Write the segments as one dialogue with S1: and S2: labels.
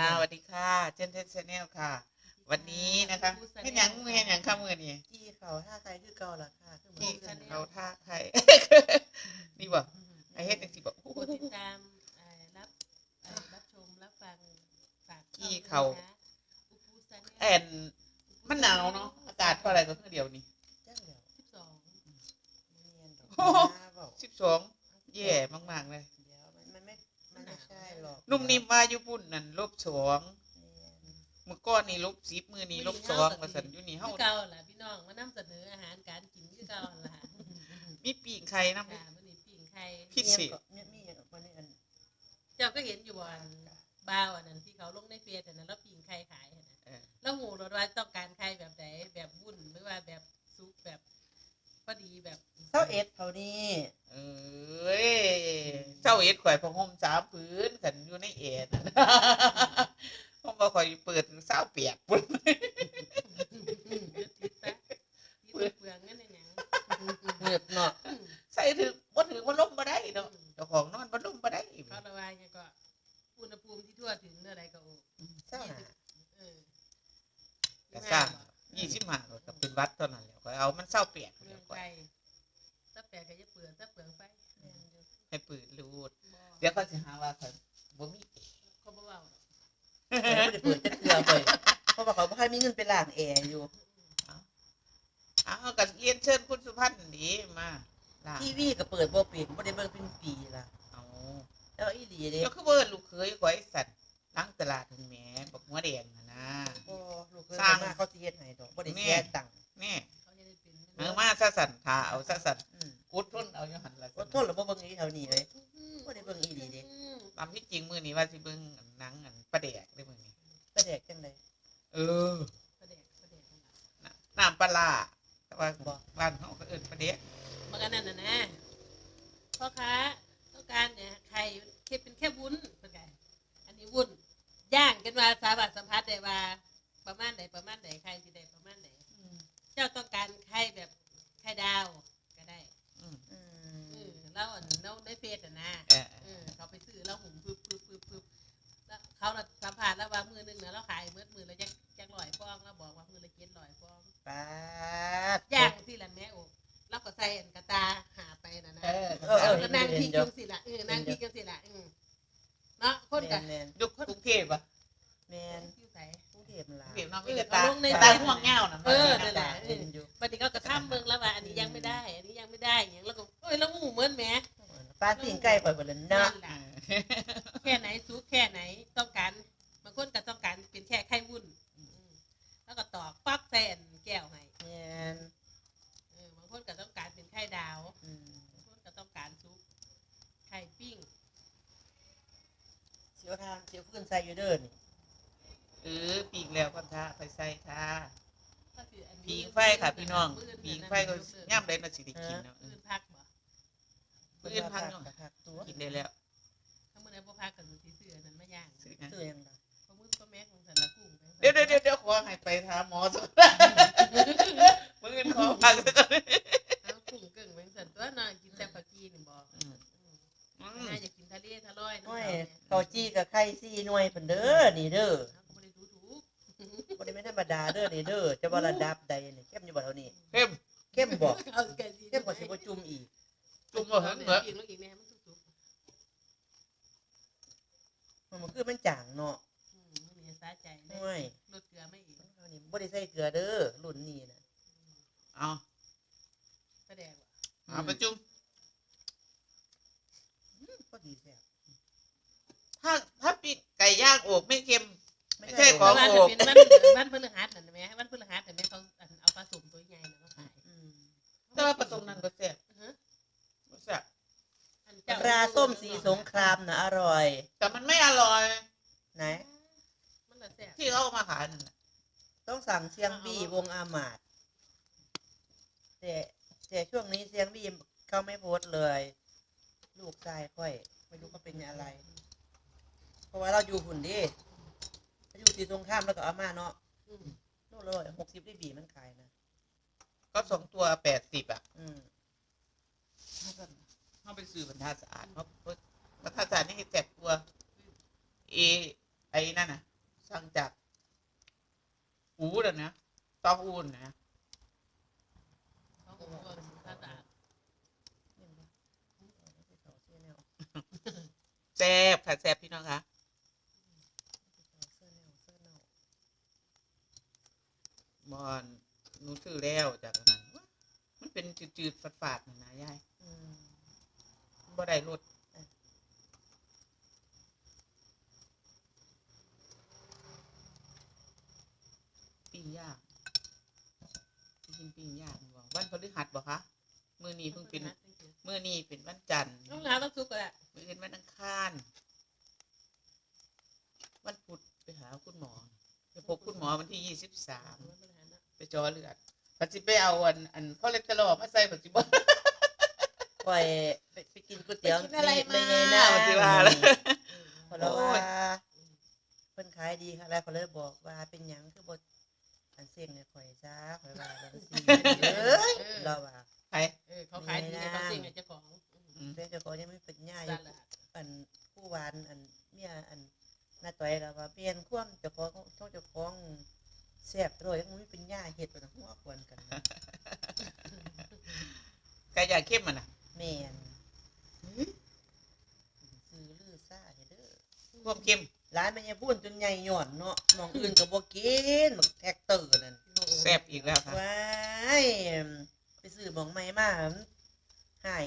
S1: อ่าสวัสดีค่ะ เจนเทนชาแนลค่ะ วันนี้นะคะเห็นหยังเห็นหยังข้ามือนี่
S2: จี้เขาท่าใครคือเก่าล่ะค่ะคือ
S1: ที่
S2: มือ
S1: เขาท่าใครนี่บ่ไอเฮ็ดจังซี่บ่
S3: กดติดตามเอ่อรับเอ่อรับชมรับฟังฝาก
S1: ที่เขา
S3: อุปูซาเนล
S1: แอนมันหนาวเนาะอากาศเท่าไหร่ก็คือเดียวนี่
S2: จ้าเหลียว
S3: สิบสอง
S2: เนียนดอก
S1: โอ้โห
S2: หน้าบอก
S1: 12แย่มากๆเลย
S2: หรอก
S1: นุ่มนิ่มว่าอยู่ปุ่นนั่นลบสอง
S2: เนียน
S1: มื้อก่อนนี่ลบ10มื้อนี้ลบสองว่าซั่นอยู่นี่
S3: คื
S1: เฮา
S3: อเก่าล่ะพี่น้องมานำเสนออาหารการกินคือเก่าล่ะ
S1: มีปีงไข่นำ
S3: ค่ะมันนี่ปิ้งไข่
S1: พิเศษ
S2: มีมีอย่างวันนี้อัน
S3: เจ้าก็เห็นอยู่บ่อันบ้าวอันนั้นที่เขาลงในเฟซอันนั้นแล้วปิ้งไข่ขายอันนั้น
S1: เออ
S3: แล้วหูรถว่าต้องการไข่แบบไหนแบบวุ่นหรือว่าแบบซุปแบบพ อดีแบบ
S2: เท่าเอ็ดเท่านี้
S1: เอ้ยเจ้าเอ็ดข่อยพะห่มสามพื้นกันอยู่ในเอ็ดผมบ่ข่อยเปิดเศร้าเปียกปุ่น
S3: ยึดติดซะยึดเปลืองเงินในหยัง
S2: เหงือบเนาะ
S1: ใส่ถึงบ่ถึงบ่ล่มบ่ได้เนาะเจ้าของนอนบ่ล่มบ่ได้
S3: เขาระบายไงก็อุณหภูมิที่ทั่วถึงเท่าไรก็โอ้
S2: เศร้าหา
S3: เออ
S1: ก็สร้าง25ก็เป็นวัดเท่านั้นแหล้วข่อย เอามันเศร้าเปียก
S3: เมื
S1: เดี๋
S3: อยง
S1: วข่อ
S3: ไฟ
S1: ย
S3: ถ้าแปลกก็จะเปลืองถ้าเปลืองไฟ
S2: แม่นอยู่
S1: ให้ปืนรูด
S3: บ่
S1: เดี๋ยวเขาสิหาว่าข่อยบ่มี
S3: เขาบ่เว้าหรอก
S2: แต่ไม่ได้เปิดจะเกลือเลยเพราะว่าเขาไม่ค่อยมีเงินไปล้างแอร์อยู่
S1: อ้าวก็เรียนเชิญคุณสุพันธ์นี่มาล่ะ
S2: ทีวีก็เปิดบ่ปิดบ่ได้เบิ่งเป็นปีล่ะ
S1: เอา
S2: แล้วอีหลีเด้
S1: เจ้าคือเบิ่นลูกเคยข่อยสัตว์ล้างตลาดถึงแหม่บักหัวแดงน่ะนะ
S2: บ่ลูกเคย
S1: สร้าง
S2: มาเขาสิเฮ็ดให้ดอกบ่ได้เสียตังค์
S1: แม่
S3: เขาจะได้เป็น
S1: เออมาซะสั่นทาเอาซะสั่น
S2: อืม
S1: กุดทนเอาอยู่หั่นล่ะ
S2: บ่ทนหรือบ่เบิ่งอีเท่านี้เลยบ่ได้เบิ่งอีหลีเด้
S1: ตามที่จริงมื้อนี้ว่าสิเบิ่งหนังอันปลาแดกได้มื้อนี้
S2: ประแดกจังได๋
S1: เออ
S3: ประเด็กประเด็กนั่นล่ะ
S1: น้ำน้ำปลาร้าแต่ว่า
S2: บ่
S1: บ้านเฮาก็เอิ้นปลาแดก
S3: มันก็นั่นน่ะนะพ่อค้าต้องการเนี่ยไข่แค่เป็นแค่วุ้นเพิ่นก็อันนี้วุ้นย่างกันมา เจ็ดร้อยฟอง
S2: ปาด
S3: ย่างสิละแม่โอ้เราก็ใส่อันกระตาหาไปนะนะ
S1: เออ
S2: เออเออ
S3: แล้วนั่งพิงจังสิละเออนั่งพิงจังสิละเออเนาะคนกัน
S2: แม่น
S1: ยุคกรุงเทพอะ
S2: ๆแม่น
S3: ที่ใส่
S2: กรุงเทพล่ะ
S1: กรุงเทพเนาะมี
S3: เออ
S1: แต่ตา
S3: เอาลงใน
S1: ตาห่วงเหงาน่ะ
S3: เออ
S1: มา
S3: นั่นแหละ
S2: เห็นอยู่
S3: บัดนี้ก็กระข้ามเมืองแล้วว่าอันนี้ยังไม่ได้ อันนี้ยังไม่ได้อย่างแล้วก็เอ้ยแล้วหมูเหมือนแหม่
S2: ปานปิ้งไก่ไปเบิดแล้ว
S3: นั่
S2: เนาะ
S3: นแหละแค่ไหนซุกแค่ไหนต้องการบางคนก็ต้องการเป็นแค่ไข่วุ้นอืมแล้วก็ตอกปักแทนแก้วให้
S2: แม่น
S3: เออบางคนก็ต้องการเป็นไข่ดาว
S2: อืม
S3: บางคนก็ต้องการซุปไข่ปิ้ง
S2: เสี ยวทางเสียวพื้นใส่อยู่เด้อนี่
S1: เออปีกแล้วก็ท่าไปใส่ค่ะ
S3: ก็คืออันนี้
S1: ปีกไฟค่ะพี่น้องปีกไฟก็ย่ำได้น่ะสิได้กินเนาะเอ
S3: พื้
S1: อน
S3: พักบ่
S1: มื้อพักเนาะ
S2: พักตัว
S1: กินได้แล้ว
S3: ถ้ามื้อใดบ่พักก็สิซื้ออันนั้นมาย่าง
S1: ซื้อนะ
S2: ซื้อหยังล่ะ
S3: เพราะมื้อก็แม็กของสันละกุ้งไป
S1: เดี๋ยวเดี๋ยวเดี๋ยวเดี๋ยวขอให้ไปหาหมอสักมื้ออื่นขอพักสัก
S2: เกาจี้กับไข่ซี่หน่วยเพิ่นเด้อนี่เด้อ
S3: เขาก็บ่ได้ดูถูก
S2: บ่ได้ไม่ธรรมดาเด้อนี่เด้อจะว่าระดับใดนี่เข้มอยู่บ่เท่านี้
S1: เข้ม
S2: เข้มบ่
S3: เอาไก่สิ
S2: เข้มกว่าสิบ่จุ่มอีก
S1: จุ่มบ่เหิงเหรอ
S3: อีกแล้วอีกแน่มันสุก
S2: มันคือมันจางเนาะ
S3: ๆอืมมันมีสาใจเล
S2: น้อย
S3: ยลดเกลือไม่อีก
S2: อันนี้บ่ได้ใส่เกลือเด้อรุ่นนี้น่ะ
S1: เอา
S3: ก็แดงว่ะ
S1: เอาไปจุ่ม
S2: พอดีแซ่บ
S1: ถ้าถ้าปีกไก่ย่างโอกไม่เค็ม ไม่ใช่
S2: ข
S1: ข
S2: อ
S1: องง
S3: ว่า
S1: โอ
S3: จะ
S1: ก
S3: เป็นวันวันพฤหัสนั่นไหมวันพฤหัสแต่แม่เขาอันเอาปลาสุ่มตัวใหญ่น่ะมาขาย
S2: อืม
S1: แต่ว่าผสมนั้นก็แซ่บ
S3: ฮะ
S1: บ่แซ่บ
S3: อันเจ้
S2: ปลาส้มสีสงครามน่ะอร่อย
S1: แต่มันไม่อร่อย
S2: ไหน
S3: มันละแซ่บ
S1: ที่เขาเอามาขายนั่นน่ะ
S2: ต้องสั่งเสียงบี้วงอามาดแต่แต่ช่วงนี้เสียงบี้เขาไม่โพสต์เลย ลูกชายค่อย ไม่รู้เขาเป็นอะไร เพราะว่าเราอยู่หุ่นดิถ้าอยู่สีตรงข้ามแล้วก็เอามาเนาะ
S3: อืม
S2: โลละร้อยหกสิบได้บีมันขายนะ
S1: ก็สองตัวแปดสิบอะ
S2: อืม
S1: เขาไปซื้อบรรทัดสะอาดเขาบรรทัดสะอาดนี่แจกตัวเอไอ้นั่นน่ะ สั่งจากอูแล้วนะต้องอูนนะ
S3: เขาก็บอกว่าภาษา
S1: แซ่บค่ะแซ่บพี่น้องคะบอนหนูซื้อแล้วจากอันนั้นมันเป็นจืดๆฝาดๆนะนะยายมันบ่ได้รสปิ้งย่างสิกินปิ้งย่างบ่วันพฤหัสบ่คะมื้อนี้เพิ่งเป็นมื้อนี้ เป็นวันจันทร์
S3: ต้องร้านต้องซุกก็แหละ
S1: มื้ออื่นวันอังคาร วันพุธไปหาคุณหมอไปพบคุณหมอวันที่ยี่สิบสามไปเจอเลือดปัจจิไปเอาอันอันคอเลสเตอรอลมาใส่ปัจจุบัน
S2: ปล่อยไปไปกินก๋วยเตี๋ยว
S1: ไปกินอะไรมา
S2: ไม่ไงหน้า
S1: ปัจจุบันแล้ว
S2: เพราะเราว่า
S1: โอ้ย
S2: เพิ่นขายดีค่ะแล้วเขาเลยบอกว่าเป็นหยังคือบทอันเสี่ยงเนี่ยข่อยจ้าข่อยว่าบางทีเแซ่บเลยยังไม่เป็นง่ายเฮ็ดเป็นหัวควนกันนะ
S1: ไก่ย่างเข้มมันน่ะ
S2: แม่นซื้อลือซ่าเฮ็ดเด้อ
S1: ความเข้ม
S2: ร้านมันยังพูดจนใหญ่หย่อนเนาะมองอื่นก็บ่กินบักแท็กเตอร์นั่น
S1: แซ่บอีกแล้วค่ะ
S2: ว้ายไปซื้อหมองใหม่มามันหาย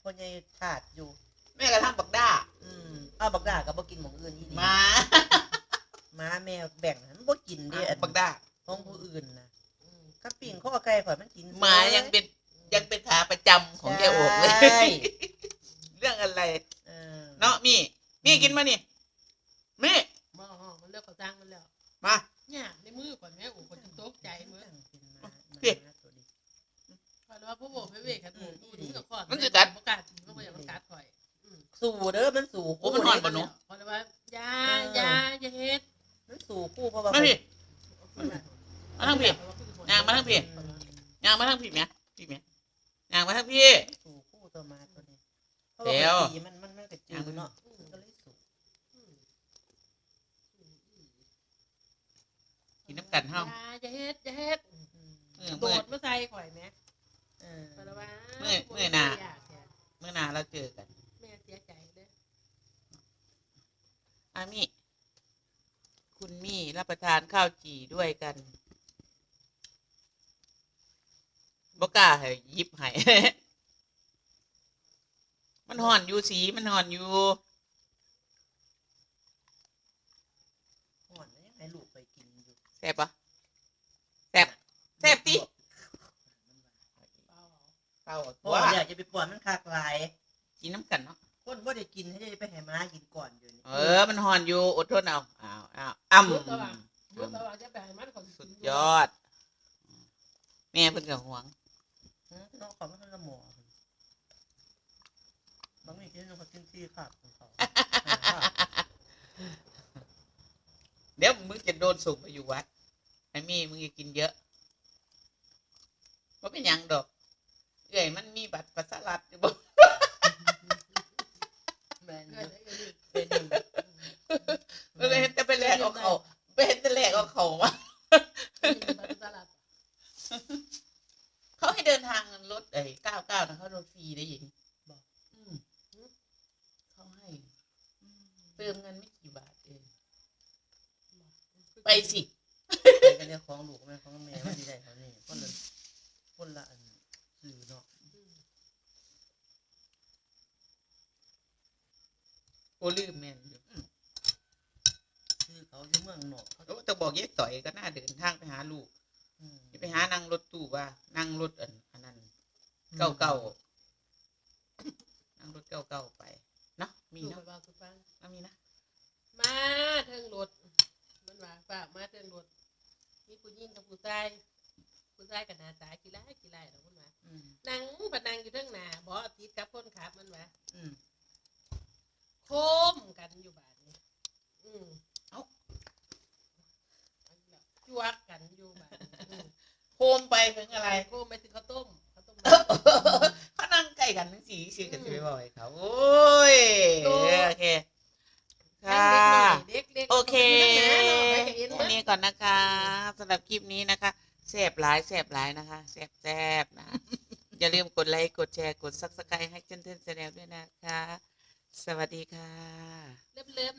S2: พ่อใหญ่ถาดอยู่
S1: แม่กระทั่งบักด้า
S2: อืมเอาบักด่าก็บ่กินหมองอื่นอีดี
S1: หมา
S2: หมาแมวแบ่งให้มันบ่กินเด้อัน
S1: บักด้า
S2: ของผู้อื่นนะถ้าปิ้งข้อไก่ข่อยมันกิน
S1: หมายังเป็นยังเป็นขาประจำของยายโอกเลย
S2: ใช่
S1: เรื่องอะไร
S2: เออ
S1: เนาะมี่มี่กินมานี่มี่
S3: มองมันเลือกเขาจ้างมันแล้ว
S1: มา
S3: เนี่ยในมือก่อนแม่โอ้คนตกใจเมื่อ
S2: เป็นหมา
S1: พี่
S2: หมาตัวดี
S3: พอว่าผู้บอกไม่เวกครับผมดูกับก่อนประกาศมันก็ยังประกาศถอย
S2: สู่เด้อมันสู่
S1: โอ้มันหอนบ่หนู
S3: พอแล้วว่ายายาอย่าเฮ็ด
S2: มันสู่คู่เพราะว่า
S1: มาพี่
S2: มัน
S1: มาทางพี่ยางมาทางพี่ยางมาทาง พี่แม่พี่แม่ยางมาทางพี่
S2: สู่คู่ตัวมาตัวนี้เพราะ
S1: เดี๋
S2: ว่า
S1: ยว
S2: ปกติมันมันมันกระจืดเนาะมันก็เลยสู่
S1: กินน้ำกันเฮา
S3: อย่าเฮ็ดอย่าเฮ็ด
S2: อืม
S1: เมื่อ
S3: โด
S1: เมื่อ
S3: ดมาใส่ข่อยแม่
S2: เออ
S3: พอแล้วว่า
S1: เมื่อเมื่อน่ะเมื่อหนาเราเจอกัน
S3: แม่เสียใจเด้อ
S1: อามี่คุณมี่รับประทานข้าวจี่ด้วยกัน บกล้าให้ยิบให้มันห่อนอยู่สีมันห่อนอยู่
S2: หอนแล้วยังให้ลูกไปกินอยู่
S1: แซ่บปะแซ่บแซ่บติ
S3: เปล่า
S1: เปล่า
S2: เพราะ
S1: ว่า
S2: ว่าอยากจะไปปล่อยมันคากหลาย
S1: กินน้ำกันเนาะ
S2: คนบ่ได้กินให้ได้ไปให้ม้ากินก่อนอยู่นี่
S1: เออ มันห่อนอยู่อดทนเอาอ้าวอ้าวอ้ำ
S3: ยุดระหว่างยุดระหว่างจะไปให้มันก่อน
S1: สุดยอด แม่เพิ่นก็ห่วง
S2: หือ น้องเขาไม่ค่อยละหมอบางทีที่น้องเขากินที่ขับของเขา
S1: เดี๋ยวมึงจะโดนสูบไปอยู่วัดไอ้มี่มึงจะกินเยอะว่าเป็นยังดอกเอ้ยมันมีบัตรประสารัดอยู่บ่
S2: แม่น
S3: เอ
S2: เย
S3: อ
S2: อะ
S3: เออ
S2: เป็นอยู่
S1: เออเห็นแต่ไปแลกเอาเขาไปเห็นแต่แลกเอาเขามา
S3: เออตลาด
S1: เขาให้เดินทางรถไอ้เก้าเก้านะเขารถฟรีได้ยิงบอกอืมเขาให้อืม เติมเงินไม่กี่บาทเองไปสิ
S2: ไปกันเนี่ยของลูกแม่ของแม่มันดีได้เขานี่คนละคนละอันสื่อเนาะ
S1: โอ้ลืมแม่นอยู่อืม
S2: สื่อเขาอยู่เมืองนอกเขา
S1: โอ้จะบอกยายต่อยก็น่าเดินทางไปหาลูก
S2: อืม
S1: จะไปหานั่งรถตู้ว่า นั่งรถอันอันนั้นเก้าเก้านั่งรถเก้าเก้าไปเนาะ มี
S3: มี
S1: เนาะ
S3: เนาะสุฟัง
S1: เอามีนะ
S3: มาเทิงรถมันว่าฝากมาเทิงรถมีผู้หญิงกับผู้ชายผู้ชายกับหน้าตากี่ไล่กี่ไล่แล้วมันว่า
S1: อืม
S3: นั่งพนังอยู่เทิงหน้าบ่ติดกับคนขับมันว่า
S1: อืม
S3: โคมกันอยู่บาดนี้อืม
S1: เอ้า
S3: จวกกันอยู่บาดนี้อืม
S1: โคมไปถึงอะไร
S3: โคมไปถึงข้าวต้มข้าวต้ม
S1: เขานั่งใกล้กันทั้งสี่สี่กันจะไปบอกให้เขาโอ้ ยโอเคค่ะโอเค
S3: วันนี้
S1: ก่อนนะคะสำหรับคลิปนี้นะคะแสบหลายแสบหลายนะคะแสบแสบนะ อย่าลืมกดไลค์กดแชร์กดซับสไครต์ให้เช่นเช่นแชนแนลด้วยนะคะ สวัสดีค่ะเลิฟๆนะ